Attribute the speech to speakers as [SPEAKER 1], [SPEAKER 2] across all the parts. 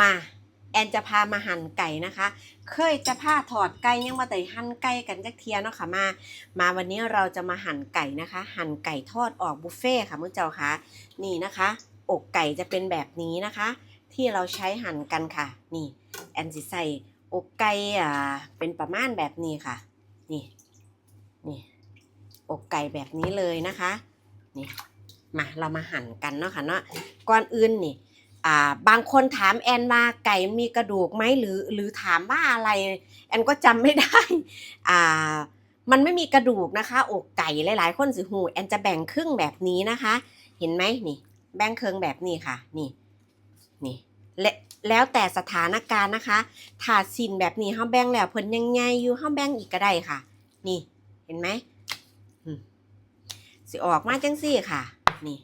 [SPEAKER 1] มาแอนจะพามาหั่นไก่นะคะ เคยจะพาถอดไก่ยังมาแต่หั่นไก่กันจักเทียเนาะค่ะมา มาวันนี้เราจะมาหั่นไก่นะคะ หั่นไก่ทอดออกบุฟเฟ่ค่ะมื้อเจ้าค่ะ นี่นะคะ อกไก่จะเป็นแบบนี้นะคะ ที่เราใช้หั่นกันค่ะ นี่แอนสิใส่อกไก่อ่าเป็นประมาณแบบนี้ค่ะ นี่นี่อกไก่แบบนี้เลยนะคะ นี่มาเรามาหั่นกันเนาะค่ะเนาะก่อนอื่นนี่ อ่าบางคนถามแอนว่าไก่มีกระดูกไหมหรือหรือถามว่าอะไร แอนก็จำไม่ได้อ่ามันไม่มีกระดูกนะคะอกไก่หลาย ๆ คนสิหูแอนจะแบ่งครึ่งแบบนี้นะคะ เห็นไหมนี่ แบ่งครึ่งแบบนี้ค่ะ นี่นี่และแล้วแต่สถานการณ์นะคะถ้าสินแบบนี้เฮาแบ่งแล้วเพิ่นยังไงอยู่เฮาแบ่งอีกก็ได้ค่ะ นี่ เห็นไหมสิออกมาจังซี่ค่ะ นี่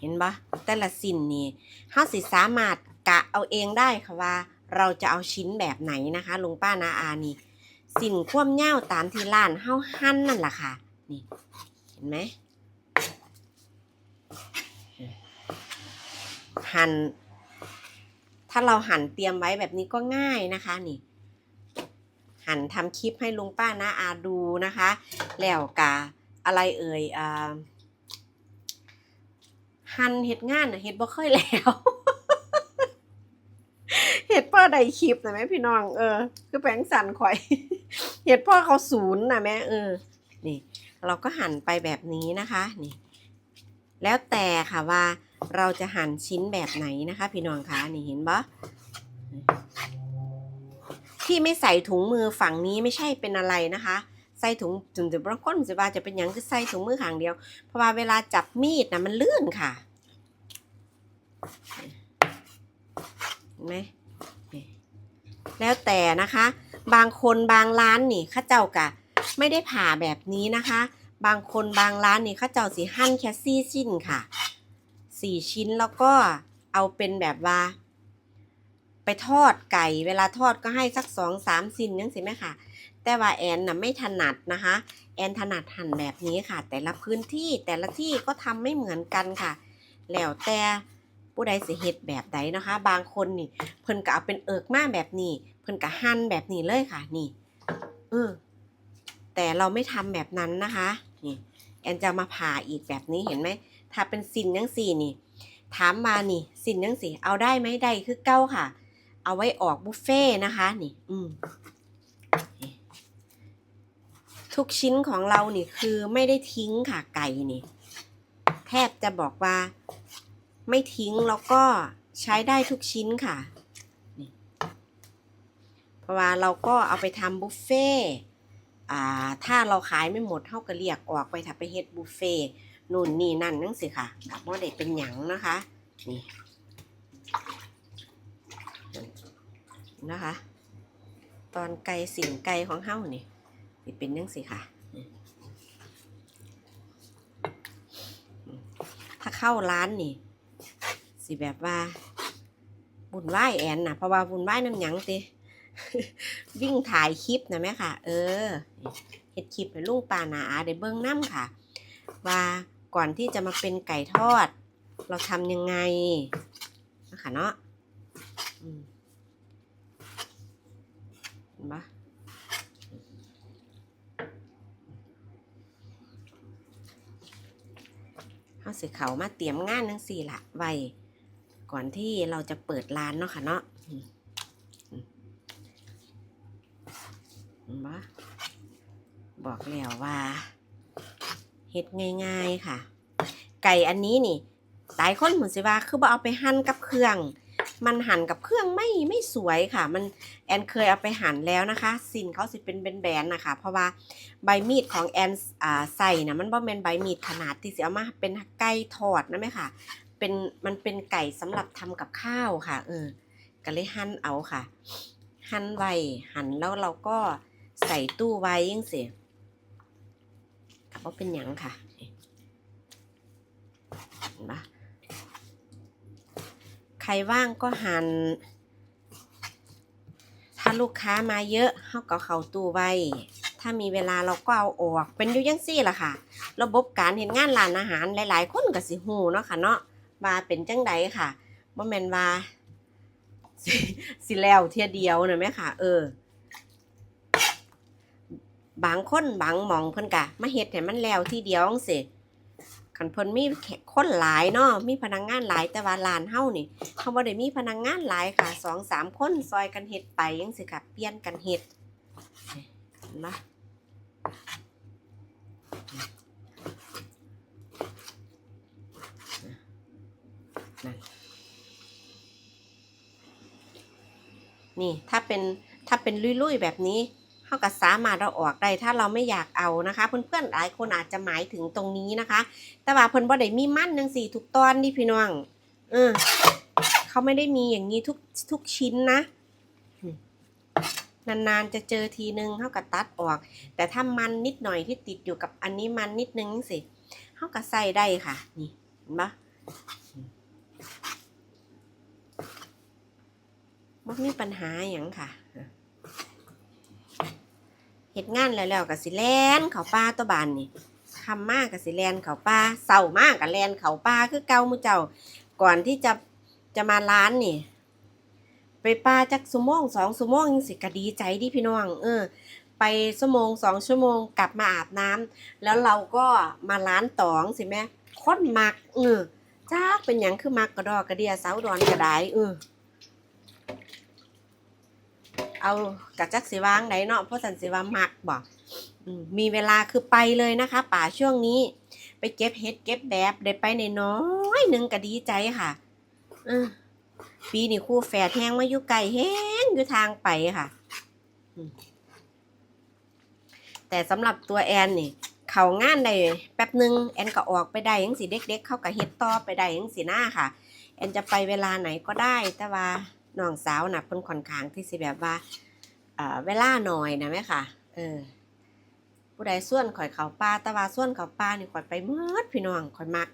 [SPEAKER 1] เห็นปะแต่ละสินนี่ เฮาสิสามารถกะเอาเองได้ค่ะว่า เราจะเอาชิ้นแบบไหนนะคะลุงป้านาอานี่สินคว่ำเง่าตามที่ร้านเฮาหั่นนั่นแหละค่ะ นี่เห็นไหมหั่นถ้าเราหั่นเตรียมไว้แบบนี้ก็ง่ายนะคะนี่ หั่นทำคลิปให้ลุงป้านาอาดูนะคะ แล้วกะอะไรเอ่ยอ่า หั่นเฮ็ดงานน่ะเฮ็ดบ่เคยแล้วเฮ็ดพ่อใดคลิปนะแม่พี่น้องเออคือแปลงสันข่อยเฮ็ดพ่อเขาศูนย์นะแม่เออ นี่ เราก็หั่นไปแบบนี้นะคะนี่ แล้วแต่ค่ะว่าเราจะหั่นชิ้นแบบไหนนะคะ พี่น้องคะนี่เห็นปะที่ไม่ใส่ถุงมือฝั่งนี้ไม่ใช่เป็นอะไรนะคะ ใส่ถุงจุ่มจุ่มบางคนสิว่าจะเป็นหยังคือใส่ถุงมือข้างเดียว เพราะว่าเวลาจับมีดนะมันลื่นค่ะ เห็นไหมแล้วแต่นะคะ บางคนบางร้านนี่ข้าเจ้ากะไม่ได้ผ่าแบบนี้นะคะ บางคนบางร้านนี่ข้าเจ้าสีหั่นแค่สี่ชิ้นค่ะสี่ชิ้นแล้วก็เอาเป็นแบบว่า ไปทอดไก่ เวลาทอดก็ให้สักสองสามสิ้นยังสิไหมค่ะ แต่ว่าแอนน่ะไม่ถนัดนะคะ แอนถนัดหั่นแบบนี้ค่ะ แต่ละพื้นที่แต่ละที่ก็ทำไม่เหมือนกันค่ะ แล้วแต่ ผู้ใดสิเฮ็ดแบบใดนะคะ บางคนนี่ เพิ่นก็เอาเป็นเอิกมาแบบนี้ เพิ่นก็หั่นแบบนี้เลยค่ะ นี่ เออ แต่เราไม่ทำแบบนั้นนะคะ นี่ แอนจะมาผ่าอีกแบบนี้เห็นไหม ถ้าเป็นสินยังสี่นี่ ถามมานี่สินยังสี่ เอาได้ไหมได้คือเก้าค่ะ เอาไว้ออกบุฟเฟ่นะคะ นี่ อืมทุกชิ้นของเรานี่คือไม่ได้ทิ้งค่ะไก่นี่ แทบจะบอกว่า ไม่ทิ้งแล้วก็ใช้ได้ทุกชิ้นค่ะ เพราะว่าเราก็เอาไปทำบุฟเฟ่ถ้าเราขายไม่หมดเท่าก็เรียกออกไปถ้าไปเฮ็ดบุฟเฟ่นู่นนี่นั่นนั่นสิค่ะกับว่าเด็กเป็นหยังนะคะนี่นะคะ ตอนไก่สิ่งไก่ของเฮ้านี่สิเป็นยังสิค่ะถ้าเข้าร้านนี่ สิแบบว่าบุญไหว้แอนนะเพราะว่าบุญไหว้น้ำหยังติวิ่งถ่ายคลิปนะแม่ค่ะ เออเฮ็ดคลิปให้ลุงปานาได้เบิ้งน้ำค่ะ ว่าก่อนที่จะมาเป็นไก่ทอด เราทำยังไงนะคะเนาะมเห็นปะเอาสิเขามาเตรียมงานนังสี่ละไว้ ก่อนที่เราจะเปิดร้านเนาะค่ะเนาะอืมอืมเห็นปะบอกแล้วว่าเฮ็ดง่าย ๆค่ะ ไก่อันนี้นี่หลายคนเหมือนสิว่าคือบ่เอาไปหั่นกับเครื่อง มันหั่นกับเครื่องไม่ไม่สวยค่ะ มันแอนเคยเอาไปหั่นแล้วนะคะสินเขาสิเป็นแบนๆนะคะ เพราะว่าใบมีดของแอนอ่าใส่นะมันบ่แม่นใบมีดขนาดที่สิเอามาเป็นไก่ทอดนะแม่ค่ะ เป็นมันเป็นไก่สำหรับทำกับข้าวค่ะ เออก็เลยหั่นเอาค่ะ หั่นไว้หั่นแล้วเราก็ใส่ตู้ไว้ยังเสิก็บ่เป็นหยังค่ะเห็นปะใครว่างก็หั่นถ้าลูกค้ามาเยอะเฮาก็เข้าตู้ไว้ ถ้ามีเวลาเราก็เอาออก เป็นอยู่ยังซี่ล่ะค่ะ ระบบการเห็นงานร้านอาหารหลาย ๆ คนก็สิฮู้เนาะค่ะเนาะ ว่าเป็นจังใดค่ะบ่แม่นว่าสิสิแล้วเทียเดียวนะแม่ค่ะ เออ บางคนบางมองเพิ่นกะมาเฮ็ดให้มันแล้วทีเดียวจังซี่คันเพิ่นมีคนหลายเนาะมีพนักงานหลายแต่ว่าร้านเฮานี่เฮาบ่ได้มีพนักงานหลายค่ะสองสามคนซอยกันเฮ็ดไปจังซี่ค่ะ เปลี่ยนกันเฮ็ดเห็นป นี่ถ้าเป็นถ้าเป็นลุยๆแบบนี้เท่ากับสามารถเราออกได้ถ้าเราไม่อยากเอานะคะ เพื่อนๆหลายคนอาจจะหมายถึงตรงนี้นะคะ แต่ว่าเพิ่นบ่ได้มีมั่นจังสี่ทุกตอนนี่พี่น้องเออเขาไม่ได้มีอย่างนี้ทุกทุกชิ้นนะนานๆจะเจอทีนึงเท่ากับตัดออก แต่ถ้ามันนิดหน่อยที่ติดอยู่กับอันนี้มันนิดนึงสิเท่ากับใส่ได้ค่ะ นี่เห็นปะ บ่มีปัญหาอย่างค่ะเฮ็ดงานแล้วแล้วก็สิแลนเขาป่าตัวบานนี่คำมากก็สิแลนเขาป่าเศร้ามากก็แลนเขาป่าคือเกามือเจ้า ก่อนที่จะจะมาร้านนี่ ไปป่าจักชั่วโมงสองชั่วโมงยังสิกดีใจดิพี่น้องเออ ไปชั่วโมงสองชั่วโมงกลับมาอาบน้ำแล้วเราก็มาร้านตองสิแม่คนมักเออจ้าเป็นหยังคือมักกระดอกกระเดียเสาดอนกระไดเออ เอากระจักสิวางไหนเนาะเพราะสันสิว่ามักบอกมีเวลาคือไปเลยนะคะ ป่าช่วงนี้ ไปเก็บเห็ดเก็บแบบได้ไปในน้อยหนึงก็ดีใจค่ะปีนี้คู่แฝดแห้งมาอยู่ไกลแห้งอยู่ทางไปค่ะแต่สำหรับตัวแอนนี่เขางานได้แป๊บหนึ่งแอนก็ออกไปได้ยังสิเด็กๆเข้ากับเฮ็ดต่อไปได้ยังสิหน้าค่ะ แอนจะไปเวลาไหนก็ได้แต่ว่า น้องสาวน่ะเพิ่นค่อนข้างที่สิแบบว่าเอ่อเวลาหน่อยนะแม่ค่ะ เออ ผู้ใดส่วนข่อยเขาป่าต่ว่าส่วนเขาป่านี่ข่อยไปเมืดพี่น้องข่อยมัก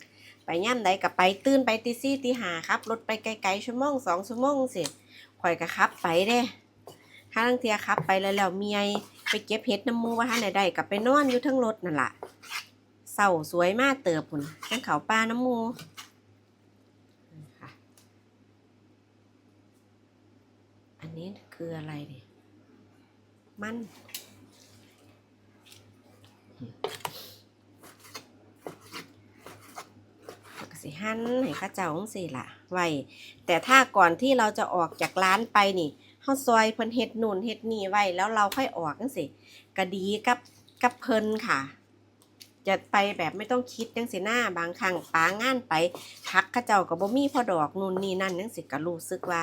[SPEAKER 1] ไปย่ำใดก็ไปตื่นไปตีสี่ตีหาครับรถไปไกลๆชั่วโมงสองชั่วโมงสิข่อยก็ขับไปเด้ถ้าลังเทียขับไปแล้วแล้วเมียไปเก็บเห็ดน้ำมูว่าท่านใดๆกับไปนอนอยู่ทั้งรถนั่นล่ะเศร้าสวยมากเติบพุ่นทั้งเขาป่าน้ำมูค่ะ อั นนี้คืออะไรดิมันแล้วก็สิหั่นให้ข้าเจ้าจังซี่ล่ะ ไว้ แต่ถ้าก่อนที่เราจะออกจากร้านไปนี่เฮาซอยเพิ่นเฮ็ดนู่นเฮ็ดนี่ไว้ แล้วเราค่อยออกจังซี่ก็ดีกับกับเพิ่นค่ะ จะไปแบบไม่ต้องคิดจังซี่หน้าบางครั้งปางานไปพักข้าเจ้าก็บ่มีพอดอกนู่นนี่นั่นจังซี่ก็รู้สึกว่า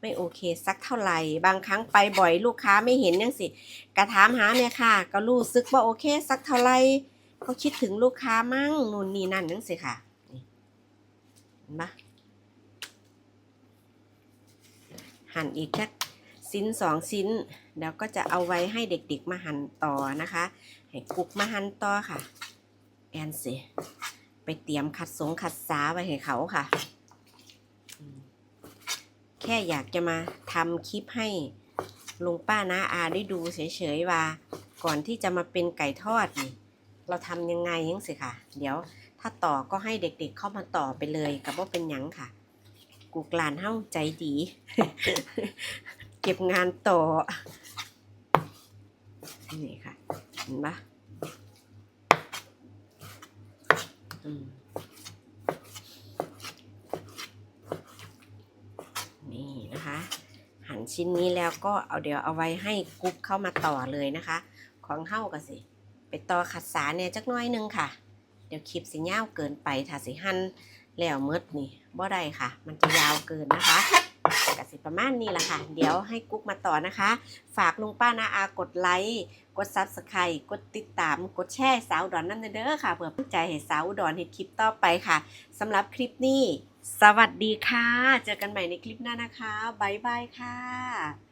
[SPEAKER 1] ไม่โอเคสักเท่าไหร่ บางครั้งไปบ่อยลูกค้าไม่เห็นจังซี่ก็ถามหาแม่ค่ะ ก็รู้สึกว่าโอเคสักเท่าไหร่เขาคิดถึงลูกค้ามั่งนู่นนี่นั่นจังซี่ค่ะเห็นปะหั่นอีกแค่ชิ้นสองชิ้นเดี๋ยวก็จะเอาไว้ให้เด็กๆมาหั่นต่อนะคะ ให้กุกมาหั่นต่อค่ะ แอนสิไปเตรียมขัดสงขัดสาไว้ให้เขาค่ะ แค่อยากจะมาทำคลิปให้ลุงป้าน้าอาได้ดูเฉยๆว่า ก่อนที่จะมาเป็นไก่ทอดนี่เราทำยังไงยังสิค่ะ เดี๋ยวถ้าต่อก็ให้เด็กๆเข้ามาต่อไปเลยกับว่าเป็นยังค่ะ กูกลานเฮ้าใจดี เก็บงานต่อ นี่ค่ะ เห็นปะอืมนี่นะคะ หั่น ชิ้นนี้แล้วก็เอาเดี๋ยวเอาไว้ให้กุ๊กเข้ามาต่อเลยนะคะ ของเฮ้ากันสิ ไปต่อขัดสาเนี่ยจักน้อยหนึงค่ะ เดี๋ยวคลิปสิยาวเกินไปถ้าสิหั่นแล้วเมดนี่บ่ได้ค่ะ มันจะยาวเกินนะคะกสิประมาณนี้แหละค่ะ เดี๋ยวให้กุ๊กมาต่อนะคะ ฝากลุงป้านาอากดไลค์กดซับสไครต์กดติดตามกดแชร์สาวดอนนั่นเด้อค่ะเพื่อเป็นใจให้สาวดอนเห็นคลิปต่อไปค่ะสำหรับคลิปนี้ สวัสดีค่ะ เจอกันใหม่ในคลิปหน้านะคะ บ๊ายบายค่ะ